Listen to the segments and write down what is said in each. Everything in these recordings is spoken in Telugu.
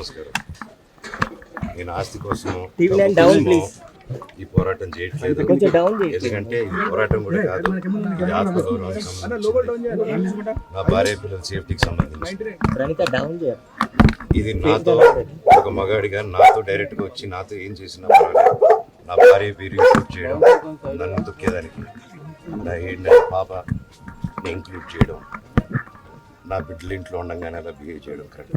నమస్కారం. నేను ఆస్తి కోసం ఈ పోరాటం చేయట్లేదు. ఎందుకంటే ఇది పోరాటం కూడా కాదు ఇది ఆత్మగౌరవానికి సంబంధించి నా భార్య పిల్లల సేఫ్టీకి సంబంధించి ఇది నాతో ఒక మగాడిగా నాతో డైరెక్ట్గా వచ్చి నాతో ఏం చేసినా పర్వాలేదు. నా భార్య పేరు ఇంక్లూడ్ చేయడం నన్ను తొక్కేదానికి. నా ఏంటి పాప ఇంక్లూడ్ చేయడం. నా బిడ్డలు ఇంట్లో ఉండగానే అలా బిహేవ్ చేయడం కరెక్ట్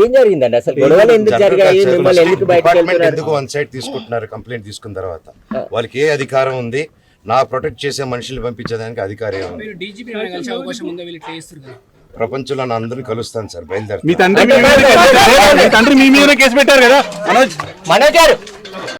ఏం జరిగిందండి? అసలు గొడవలు ఎందుకు జరిగాయి? మిమ్మల్ని ఎందుకు బయటకు ఎందుకు వన్ సైడ్ తీసుకుంటున్నారు కంప్లైంట్ తీసుకున్న తర్వాత? వాళ్ళకి ఏ అధికారం ఉంది? నా ప్రొటెక్ట్ చేసే మనుషుల్ని పంపించేదానికి అధికారం ఉంది. మీరు డీజీపీ కలిసే అవకాశం ఉందా? వీళ్ళు ఇట్లా చేస్తారు కదా. ప్రపంచంలో నా అందరిని కలుస్తాను సార్ కదా? మీ తండ్రి మీ మీద కేసు పెట్టారు కదా మనోజ్. మనోజ్ గారు